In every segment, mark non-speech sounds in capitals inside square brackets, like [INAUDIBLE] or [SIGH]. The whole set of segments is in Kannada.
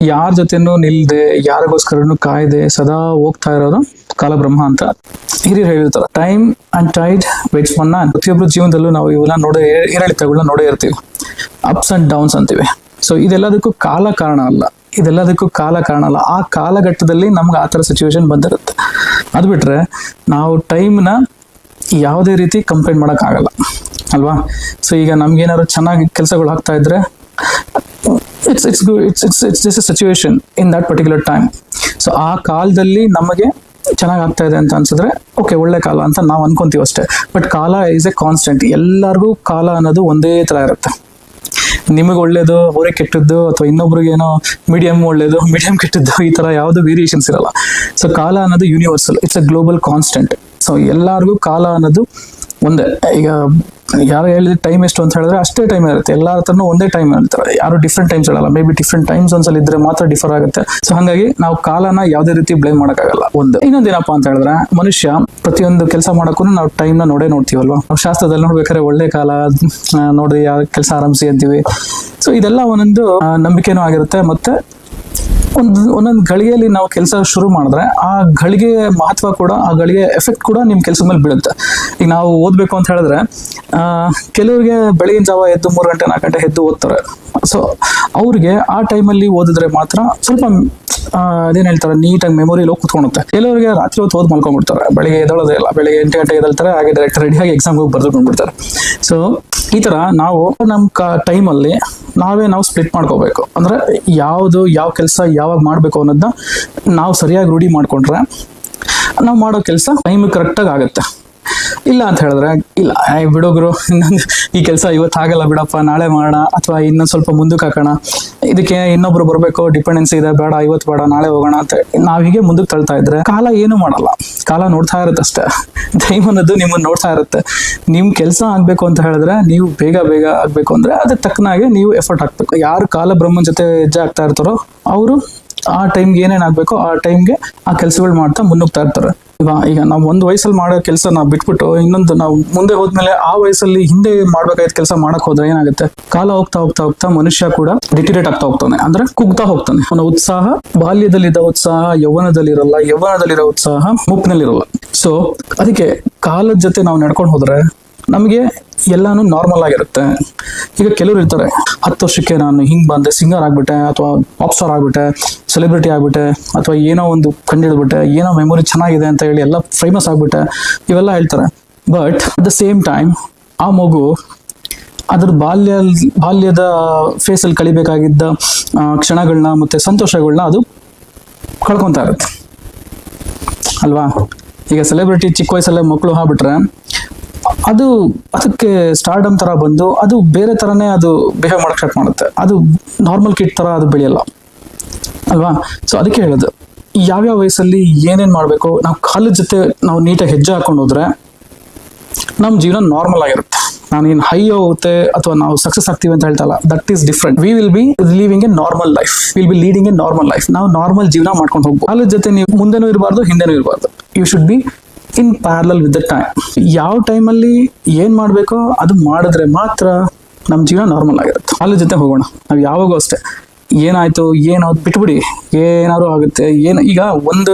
ಯಾರ ಜೊತೆನೂ ನಿಲ್ದೆ, ಯಾರಿಗೋಸ್ಕರನು ಕಾಯ್ದೆ ಸದಾ ಹೋಗ್ತಾ ಇರೋದು ಕಾಲಬ್ರಹ್ಮ ಅಂತ ಹಿರಿಯರು ಹೇಳಿರ್ತಾರೆ. ಟೈಮ್ ಅಂಡ್ ಟೈಡ್ ವೇಟ್ಸ್ ಮನ್ನ ಪ್ರತಿಯೊಬ್ಬರ ಜೀವನದಲ್ಲೂ ನಾವು ಇವೆಲ್ಲ ನೋಡೇ, ಏರಿಳಿತಗಳನ್ನ ನೋಡೇ ಇರ್ತೀವಿ. ಅಪ್ಸ್ ಅಂಡ್ ಡೌನ್ಸ್ ಅಂತೀವಿ. ಸೊ ಇದೆಲ್ಲದಕ್ಕೂ ಕಾಲ ಕಾರಣ ಅಲ್ಲ. ಇದೆಲ್ಲದಕ್ಕೂ ಕಾಲ ಕಾರಣ ಅಲ್ಲ. ಆ ಕಾಲಘಟ್ಟದಲ್ಲಿ ನಮ್ಗೆ ಆ ಥರ ಸಿಚುವೇಶನ್ ಬಂದಿರುತ್ತೆ. ಅದು ಬಿಟ್ರೆ ನಾವು ಟೈಮ್ನ ಯಾವುದೇ ರೀತಿ ಕಂಪ್ಲೇಂಟ್ ಮಾಡೋಕ್ಕಾಗಲ್ಲ. ಅಲ್ವಾ? ಸೊ ಈಗ ನಮ್ಗೇನಾದ್ರು ಚೆನ್ನಾಗಿ ಕೆಲಸಗಳು ಆಗ್ತಾ ಇದ್ರೆ it's it's it's it's it's this situation in that particular time so ಆ ಕಾಲದಲ್ಲಿ ನಮಗೆ ಚೆನ್ನಾಗಿ ಆಗ್ತಾ ಇದೆ ಅಂತ ಅನ್ಸಿದ್ರೆ ಓಕೆ ಒಳ್ಳೆ ಕಾಲ ಅಂತ ನಾವು ಅನ್ಕೊಂತೀವಿ ಅಷ್ಟೇ. ಬಟ್ ಕಾಲ ಈಸ್ ಎ ಕಾನ್ಸ್ಟೆಂಟ್ ಎಲ್ಲರಿಗೂ ಕಾಲ ಅನ್ನೋದು ಒಂದೇ ಥರ ಇರುತ್ತೆ. ನಿಮಗೆ ಒಳ್ಳೇದು, ಅವರೇ ಕೆಟ್ಟದ್ದು, ಅಥವಾ ಇನ್ನೊಬ್ರಿಗೆ ಏನೋ ಮೀಡಿಯಂ ಒಳ್ಳೇದು [LAUGHS] ಮೀಡಿಯಂ ಕೆಟ್ಟದ್ದು, ಈ ತರ ಯಾವುದು ವೇರಿಯೇಷನ್ಸ್ ಇರಲ್ಲ. ಸೊ ಕಾಲ ಅನ್ನೋದು universal it's a global constant so ಎಲ್ಲರಿಗೂ ಕಾಲ ಅನ್ನೋದು ಒಂದೇ, ಈಗ ಯಾರು ಹೇಳಿದ್ರೆ ಟೈಮ್ ಎಷ್ಟು ಅಂತ ಹೇಳಿದ್ರೆ ಅಷ್ಟೇ ಟೈಮ್ ಇರುತ್ತೆ. ಎಲ್ಲರ ಹತ್ರನು ಒಂದೇ ಟೈಮ್ ಹೇಳ್ತಾರೆ ಯಾರು ಡಿಫ್ರೆಂಟ್ ಟೈಮ್ಸ್ ಹೇಳಲ್ಲ. ಮೇ ಬಿ ಡಿಫ್ರೆಂಟ್ ಟೈಮ್ಸ್ ಒಂದ್ಸಲ ಇದ್ರೆ ಮಾತ್ರ ಡಿಫರ್ ಆಗುತ್ತೆ. ಸೊ ಹಾಗಾಗಿ ನಾವು ಕಾಲನ ಯಾವುದೇ ರೀತಿ ಬ್ಲೇಮ್ ಮಾಡೋಕ್ಕಾಗಲ್ಲ. ಒಂದು. ಇನ್ನೊಂದೇನಪ್ಪ ಅಂತ ಹೇಳಿದ್ರೆ, ಮನುಷ್ಯ ಪ್ರತಿಯೊಂದು ಕೆಲಸ ಮಾಡೋಕ್ಕೂ ನಾವು ಟೈಮ್ನ ನೋಡೇ ನೋಡ್ತೀವಲ್ವಾ? ನಾವು ಶಾಸ್ತ್ರದಲ್ಲಿ ನೋಡ್ಬೇಕಾದ್ರೆ ಒಳ್ಳೆ ಕಾಲ ನೋಡಿ ಯಾವ ಕೆಲಸ ಆರಂಭಿಸಿ ಅಂತೀವಿ. ಸೊ ಇದೆಲ್ಲ ಒಂದೊಂದು ನಂಬಿಕೆನೂ ಆಗಿರುತ್ತೆ. ಮತ್ತೆ ಒಂದು ಒಂದೊಂದು ಗಳಿಗೆಯಲ್ಲಿ ನಾವು ಕೆಲಸ ಶುರು ಮಾಡಿದ್ರೆ ಆ ಗಳಿಗೆ ಮಹತ್ವ ಕೂಡ, ಆ ಗಳಿಗೆ ಎಫೆಕ್ಟ್ ಕೂಡ ನಿಮ್ಮ ಕೆಲಸದ ಮೇಲೆ ಬೀಳುತ್ತೆ. ಈಗ ನಾವು ಓದಬೇಕು ಅಂತ ಹೇಳಿದ್ರೆ ಕೆಲವರಿಗೆ ಬೆಳಗಿನ ಜಾವ ಎದ್ದು ಮೂರು ಗಂಟೆ, ನಾಲ್ಕು ಗಂಟೆ ಎದ್ದು ಓದ್ತಾರೆ. ಸೊ ಅವ್ರಿಗೆ ಆ ಟೈಮಲ್ಲಿ ಓದಿದ್ರೆ ಮಾತ್ರ ಸ್ವಲ್ಪ ಅದೇನು ಹೇಳ್ತಾರೆ, ನೀಟಾಗಿ ಮೆಮೊರಿಲಿ ಹೋಗಿ ಕುತ್ಕೊಳುತ್ತೆ ಕೆಲವರಿಗೆ ರಾತ್ರಿ ಹೊತ್ತು ಓದ್ ಮಲ್ಕೊಂಡ್ಬಿಡ್ತಾರೆ. ಬೆಳಗ್ಗೆ ಎದೊಳೋದೇ ಇಲ್ಲ. ಬೆಳಗ್ಗೆ ಎಂಟು ಗಂಟೆಗೆ ಎದ್ದಳ್ತಾರೆ. ಹಾಗೆ ಡೈರೆಕ್ಟ್ ರೆಡಿಯಾಗಿ ಎಕ್ಸಾಮ್ಗೆ ಹೋಗಿ ಬರ್ದುಕೊಂಡ್ಬಿಡ್ತಾರೆ ಸೊ ಈ ತರ ನಾವು ನಮ್ಮ ಕ ಟೈಮಲ್ಲಿ ನಾವೇ ನಾವು ಸ್ಪ್ಲಿಟ್ ಮಾಡ್ಕೋಬೇಕು. ಅಂದ್ರೆ ಯಾವುದು ಯಾವ ಕೆಲಸ ಯಾವಾಗ ಮಾಡಬೇಕು ಅನ್ನೋದನ್ನ ನಾವು ಸರಿಯಾಗಿ ರೂಢಿ ಮಾಡ್ಕೊಂಡ್ರೆ ನಾವು ಮಾಡೋ ಕೆಲಸ ಟೈಮ್ ಕರೆಕ್ಟಾಗಿ ಆಗುತ್ತೆ. ಇಲ್ಲ ಅಂತ ಹೇಳಿದ್ರೆ, ಇಲ್ಲ ಬಿಡೋಗ್ರು ಇನ್ನೊಂದು ಈ ಕೆಲಸ ಇವತ್ತು ಆಗಲ್ಲ ಬಿಡಪ್ಪ, ನಾಳೆ ಮಾಡೋಣ, ಅಥವಾ ಇನ್ನೊಂದು ಸ್ವಲ್ಪ ಮುಂದಕ್ಕೆ ಹಾಕೋಣ. ಇದಕ್ಕೆ ಇನ್ನೊಬ್ರು ಬರಬೇಕು ಡಿಪೆಂಡೆನ್ಸಿ ಇದೆ, ಬೇಡ, ಇವತ್ತು ಬೇಡ, ನಾಳೆ ಹೋಗೋಣ ಅಂತ ನಾವು ಹೀಗೆ ಮುಂದಕ್ಕೆ ತಳ್ತಾ ಇದ್ರೆ, ಕಾಲ ಏನು ಮಾಡಲ್ಲ. ಕಾಲ ನೋಡ್ತಾ ಇರುತ್ತೆ ಅಷ್ಟೇ. ಅನ್ನೋದು ನಿಮ್ಮನ್ನ ನೋಡ್ತಾ ಇರುತ್ತೆ. ನಿಮ್ ಕೆಲಸ ಆಗ್ಬೇಕು ಅಂತ ಹೇಳಿದ್ರೆ, ನೀವು ಬೇಗ ಬೇಗ ಆಗ್ಬೇಕು ಅಂದ್ರೆ, ಅದಕ್ಕೆ ತಕ್ಕನಾಗೆ ನೀವು ಎಫರ್ಟ್ ಹಾಕ್ಬೇಕು. ಯಾರು ಕಾಲ ಬ್ರಹ್ಮನ್ ಜೊತೆ ಹೆಜ್ಜೆ ಆಗ್ತಾ ಇರ್ತಾರೋ, ಅವರು ಆ ಟೈಮ್ಗೆ ಏನೇನು ಆಗಬೇಕು ಆ ಟೈಮ್ಗೆ ಆ ಕೆಲಸಗಳು ಮಾಡ್ತಾ ಮುನ್ನುಗ್ತಾ ಇರ್ತಾರೆ. ಈಗ ನಾವು ಒಂದು ವಯಸ್ಸಲ್ಲಿ ಮಾಡೋ ಕೆಲಸ ನಾವು ಬಿಟ್ಬಿಟ್ಟು ಇನ್ನೊಂದು ನಾವು ಮುಂದೆ ಹೋದ್ಮೇಲೆ ಆ ವಯಸ್ಸಲ್ಲಿ ಹಿಂದೆ ಮಾಡ್ಬೇಕಾದ ಕೆಲಸ ಮಾಡಕ್ ಹೋದ್ರೆ ಏನಾಗುತ್ತೆ? ಕಾಲ ಹೋಗ್ತಾ ಹೋಗ್ತಾ ಹೋಗ್ತಾ ಮನುಷ್ಯ ಕೂಡ ಡಿಟಿರೇಟ್ ಆಗ್ತಾ ಹೋಗ್ತಾನೆ. ಅಂದ್ರೆ ಕುಗ್ತಾ ಹೋಗ್ತಾನೆ. ಅವನ ಉತ್ಸಾಹ ಬಾಲ್ಯದಲ್ಲಿದ್ದ ಉತ್ಸಾಹ, ಯೌವನದಲ್ಲಿರಲ್ಲ, ಯೌವನದಲ್ಲಿರೋ ಉತ್ಸಾಹ ಮುಪ್ಪಿನಲ್ಲಿರಲ್ಲ ಸೊ ಅದಕ್ಕೆ ಕಾಲದ ಜೊತೆ ನಾವು ನಡ್ಕೊಂಡು ಹೋದ್ರೆ ನಮಗೆ ಎಲ್ಲಾನು ನಾರ್ಮಲ್ ಆಗಿರುತ್ತೆ. ಈಗ ಕೆಲವರು ಇರ್ತಾರೆ, ಹತ್ತು ವರ್ಷಕ್ಕೆ ನಾನು ಹಿಂಗ್ ಬಂದೆ ಸಿಂಗರ್ ಆಗ್ಬಿಟ್ಟೆ, ಅಥವಾ ಪಾಪ್ ಸ್ಟಾರ್ ಆಗ್ಬಿಟ್ಟೆ ಸೆಲೆಬ್ರಿಟಿ ಆಗ್ಬಿಟ್ಟೆ, ಅಥವಾ ಏನೋ ಒಂದು ಕಂಡಿಡ್ಬಿಟ್ಟೆ, ಏನೋ ಮೆಮೊರಿ ಚೆನ್ನಾಗಿದೆ ಅಂತ ಹೇಳಿ ಎಲ್ಲ ಫೇಮಸ್ ಆಗ್ಬಿಟ್ಟೆ, ಇವೆಲ್ಲ ಹೇಳ್ತಾರೆ. But at the same time ಆ ಮಗು ಅದ್ರ ಬಾಲ್ಯ ಬಾಲ್ಯದ ಫೇಸಲ್ಲಿ ಕಳಿಬೇಕಾಗಿದ್ದ ಕ್ಷಣಗಳನ್ನ ಮತ್ತೆ ಸಂತೋಷಗಳನ್ನ ಅದು ಕಳ್ಕೊತಾ ಇರುತ್ತೆ. ಅಲ್ವಾ? ಈಗ ಸೆಲೆಬ್ರಿಟಿ ಚಿಕ್ಕ ವಯಸ್ಸಲ್ಲೇ ಮಕ್ಕಳು ಆಗ್ಬಿಟ್ರೆ ಅದು ಅದಕ್ಕೆ ಸ್ಟಾರ್ಡಮ್ ತರ ಬಂದು ಅದು ಬೇರೆ ತರನೇ ಅದು ಬಿಹೇವ್ ಮಾಡಕ್ ಸ್ಟಾರ್ಟ್ ಮಾಡುತ್ತೆ. ಅದು ನಾರ್ಮಲ್ ಕಿಟ್ ತರ ಅದು ಬೆಳೆಯಲ್ಲ. ಅಲ್ವಾ? ಸೊ ಅದಕ್ಕೆ ಹೇಳೋದು. ಯಾವ್ಯಾವ ವಯಸ್ಸಲ್ಲಿ ಏನೇನ್ ಮಾಡಬೇಕು? ನಾವು ಕಾಲದ ಜೊತೆ ನಾವು ನೀಟಾಗಿ ಹೆಜ್ಜೆ ಹಾಕೊಂಡು ಹೋದ್ರೆ ನಮ್ಮ ಜೀವನ ನಾರ್ಮಲ್ ಆಗಿರುತ್ತೆ. ನಾನೇನು ಹೈ ಹೋಗುತ್ತೆ ಅಥವಾ ನಾವು ಸಕ್ಸಸ್ ಆಗ್ತೀವಿ ಅಂತ ಹೇಳ್ತಲ್ಲ that is different we will be living a normal life will be leading a normal life ನಾವು ನಾರ್ಮಲ್ ಜೀವನ ಮಾಡ್ಕೊಂಡು ಹೋಗ್ಬೋದು. ಕಾಲದ ಜೊತೆ ನೀವು ಮುಂದೆನೂ ಇರಬಾರ್ದು, ಹಿಂದೆನೂ ಇರಬಾರ್ದು. You should be in parallel with the time ಯಾವ ಟೈಮಲ್ಲಿ ಏನು ಮಾಡಬೇಕೋ ಅದು ಮಾಡಿದ್ರೆ ಮಾತ್ರ ನಮ್ಮ ಜೀವನ ನಾರ್ಮಲ್ ಆಗಿರುತ್ತೆ. ಕಾಲದ ಜೊತೆ ಹೋಗೋಣ. ನಾವು ಯಾವಾಗೂ ಅಷ್ಟೇ. ಏನಾಯಿತು, ಏನೋ ಬಿಟ್ಬಿಡಿ. ಏನಾದ್ರು ಆಗುತ್ತೆ, ಏನು, ಈಗ ಒಂದು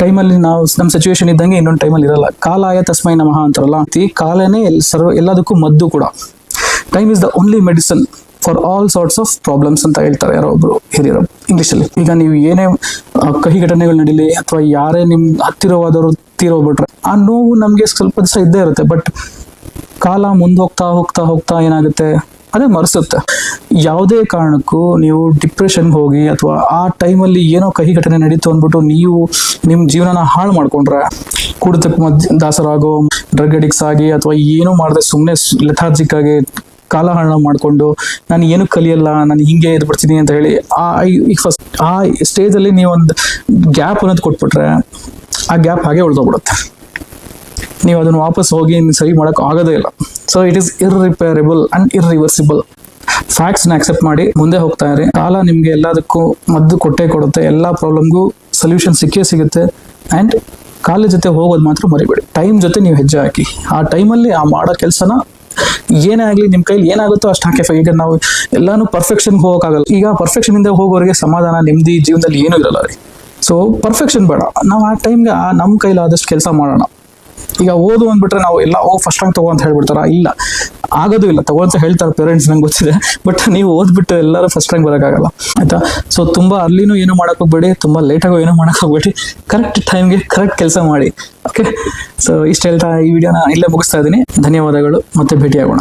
ಟೈಮಲ್ಲಿ ನಾವು ನಮ್ಮ ಸಿಚುವೇಶನ್ ಇದ್ದಂಗೆ ಇನ್ನೊಂದು ಟೈಮಲ್ಲಿ ಇರಲ್ಲ. ಕಾಲಾಯ ತಸ್ಮೈ ನಮಃ ಅಂತಾರಲ್ಲ, ಈ ಕಾಲನೇ ಸರ್ವ ಎಲ್ಲದಕ್ಕೂ ಮದ್ದು ಕೂಡ. Time is the only medicine for all sorts of problems ಅಂತ ಹೇಳ್ತಾರೆ ಯಾರೋ ಒಬ್ರು ಹಿರಿಯರು ಇಂಗ್ಲೀಷಲ್ಲಿ ಈಗ ನೀವು ಏನೇ ಕಹಿ ಘಟನೆಗಳು ನಡೀಲಿ ಅಥವಾ ಯಾರೇ ನಿಮ್ ಹತ್ತಿರವಾದವರು ತೀರೋಗ್ಬಿಟ್ರೆ ಆ ನೋವು ನಮಗೆ ಸ್ವಲ್ಪ ದಿವಸ ಇದ್ದೇ ಇರುತ್ತೆ. ಬಟ್ ಕಾಲ ಮುಂದ್ ಹೋಗ್ತಾ ಹೋಗ್ತಾ ಹೋಗ್ತಾ ಏನಾಗುತ್ತೆ? ಅದೇ ಮರೆಸುತ್ತೆ. ಯಾವುದೇ ಕಾರಣಕ್ಕೂ ನೀವು ಡಿಪ್ರೆಷನ್ ಹೋಗಿ ಅಥವಾ ಆ ಟೈಮಲ್ಲಿ ಏನೋ ಕಹಿ ಘಟನೆ ನಡೀತು ಅಂದ್ಬಿಟ್ಟು ನೀವು ನಿಮ್ಮ ಜೀವನನ ಹಾಳು ಮಾಡ್ಕೊಂಡ್ರೆ ಕುಡಿತಕ್ಕೆ ಮದ್, ದಾಸರಾಗೋ ಡ್ರಗ್ ಅಡಿಕ್ಸ್ ಆಗಿ ಅಥವಾ ಏನೂ ಮಾಡದೆ ಸುಮ್ಮನೆ ಲೆಥಾರ್ಜಿಕ್ ಆಗಿ ಕಾಲ ಹರಣ ಮಾಡಿಕೊಂಡು, ನಾನು ಏನು ಕಲಿಯಲ್ಲ, ನಾನು ಹಿಂಗೆ ಇದ್ಬಿಡ್ತೀನಿ ಅಂತ ಹೇಳಿ ಆ ಈಗ ಫಸ್ಟ್ ಆ ಸ್ಟೇಜಲ್ಲಿ ನೀವೊಂದು ಗ್ಯಾಪ್ ಅನ್ನೋದು ಕೊಟ್ಬಿಟ್ರೆ, ಆ ಗ್ಯಾಪ್ ಹಾಗೆ ಉಳ್ದೋಗ್ಬಿಡುತ್ತೆ ನೀವು ಅದನ್ನು ವಾಪಸ್ ಹೋಗಿ ಸರಿ ಮಾಡೋಕೆ ಆಗೋದೇ ಇಲ್ಲ. So it is irreparable and irreversible ಫ್ಯಾಕ್ಟ್ಸ್ನ accept ಮಾಡಿ ಮುಂದೆ ಹೋಗ್ತಾ ಇರಿ. ಕಾಲ ನಿಮಗೆ ಎಲ್ಲದಕ್ಕೂ ಮದ್ದು ಕೊಟ್ಟೇ ಕೊಡುತ್ತೆ. ಎಲ್ಲ ಪ್ರಾಬ್ಲಮ್ಗೂ ಸೊಲ್ಯೂಷನ್ ಸಿಕ್ಕೇ ಸಿಗುತ್ತೆ. ಆ್ಯಂಡ್ ಕಾಲ ಜೊತೆ ಹೋಗೋದು ಮಾತ್ರ ಮರಿಬೇಡಿ. ಟೈಮ್ ಜೊತೆ ನೀವು ಹೆಜ್ಜೆ ಹಾಕಿ. ಆ ಟೈಮಲ್ಲಿ ಆ ಮಾಡೋ ಕೆಲಸನ ಏನೇ ಆಗಲಿ ನಿಮ್ಮ ಕೈಲಿ ಏನಾಗುತ್ತೋ ಅಷ್ಟು ಹಾಕಿ ಈಗ ನಾವು ಎಲ್ಲಾನು ಪರ್ಫೆಕ್ಷನ್ ಹೋಗೋಕ್ಕಾಗಲ್ಲ ಈಗ ಪರ್ಫೆಕ್ಷನ್ ಇಂದ ಹೋಗೋರಿಗೆ ಸಮಾಧಾನ, ನೆಮ್ಮದಿ ಜೀವನದಲ್ಲಿ ಏನೂ ಇರಲ್ಲ ರೀ. ಸೊ ಪರ್ಫೆಕ್ಷನ್ ಬೇಡ. ನಾವು ಆ ಟೈಮ್ಗೆ ನಮ್ಮ ಕೈಲಾದಷ್ಟು ಕೆಲಸ ಮಾಡೋಣ. ಈಗ ಓದು ಅಂದ್ಬಿಟ್ರೆ ನಾವು ಎಲ್ಲ, ಓ ಫಸ್ಟ್ ರ್ಯಾಂಕ್ ತಗೋ ಅಂತ ಹೇಳ್ಬಿಡ್ತಾರ? ಇಲ್ಲ. ಆಗೋದು ಇಲ್ಲ. ತಗೋ ಅಂತ ಹೇಳ್ತಾರೆ ಪೇರೆಂಟ್ಸ್ ನಂಗೆ ಗೊತ್ತಿದೆ. ಬಟ್ ನೀವು ಓದ್ಬಿಟ್ಟು ಎಲ್ಲರೂ ಫಸ್ಟ್ ರ್ಯಾಂಕ್ ಬರೋಕ್ಕಾಗಲ್ಲ. ಆಯ್ತಾ? ಸೊ ತುಂಬಾ ಅಲ್ಲಿನೂ ಏನು ಹೋಗ್ಬೇಡಿ. ತುಂಬಾ ಲೇಟಾಗೂ ಏನೂ ಹೋಗ್ಬೇಡಿ. ಕರೆಕ್ಟ್ ಟೈಮ್ಗೆ ಕರೆಕ್ಟ್ ಕೆಲಸ ಮಾಡಿ. ಓಕೆ ಸೊ ಇಷ್ಟು ಹೇಳ್ತಾ ಈ ವಿಡಿಯೋನ ಇಲ್ಲೇ ಮುಗಿಸ್ತಾ ಇದ್ದೀನಿ. ಧನ್ಯವಾದಗಳು. ಮತ್ತೆ ಭೇಟಿಯಾಗೋಣ.